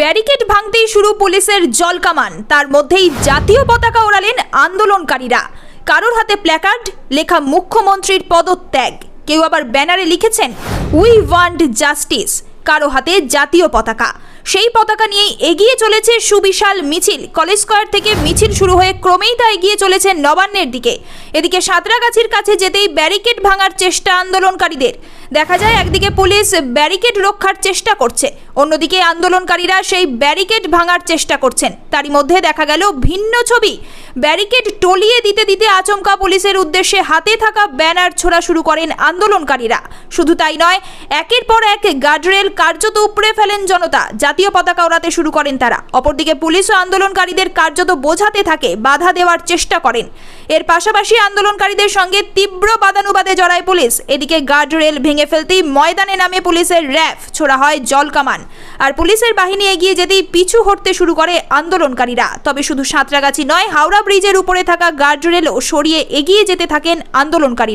Barricade ভাঙতেই শুরু পুলিশের জলকামান তার মধ্যেই জাতীয় পতাকা ওড়ালেন আন্দোলনকারীরা। কারোর হাতে প্ল্যাকার্ড, লেখা মুখ্যমন্ত্রীর পদত্যাগ। কেউ আবার ব্যানারে লিখেছেন উই ওয়ান্ট জাস্টিস কারও হাতে জাতীয় পতাকা। সেই পতাকা নিয়েই এগিয়ে চলেছে সুবিশাল মিছিল। কলেজ স্কোয়ার থেকে মিছিল শুরু হয়ে ক্রমেই তা এগিয়ে চলেছে নবান্নের দিকে। এদিকে সাঁতরাগাছির কাছে যেতেই ব্যারিকেড ভাঙার চেষ্টা আন্দোলনকারীদের। দেখা যায় একদিকে পুলিশ ব্যারিকেড রক্ষার চেষ্টা করছে, অন্যদিকে আন্দোলনকারীরা সেই ব্যারিকেড ভাঙার চেষ্টা করছেন। তারই মধ্যে দেখা গেল ভিন্ন ছবি। ব্যারিকেড টলিয়ে দিতে দিতে আচমকা পুলিশের উদ্দেশ্যে হাতে থাকা ব্যানার ছোড়া শুরু করেন আন্দোলনকারীরা। শুধু তাই নয়, একের পর এক গার্ডরেল কার্যত উপড়ে ফেলেন জনতা, জাতীয় পতাকা ওড়াতে শুরু করেন তারা। অপরদিকে পুলিশ ও আন্দোলনকারীদের কার্যত বোঝাতে থাকে, বাধা দেওয়ার চেষ্টা করেন। এর পাশাপাশি আন্দোলনকারীদের সঙ্গে তীব্র বাদানুবাদে জড়ায় পুলিশ। এদিকে গার্ডরেল ভেঙে ফেলতেই ময়দানে নামে পুলিশের র্যাফ, ছোড়া হয় জলকামান আর পুলিশের বাহিনী এগিয়ে যেতেই পিছু হটতে শুরু করে আন্দোলনকারীরা। তবে শুধু সাঁতরাগাছি নয়, হাওড়া ব্রিজের উপরে থাকা গার্ডরেলও সরিয়ে এগিয়ে যেতে থাকেন আন্দোলনকারীরা।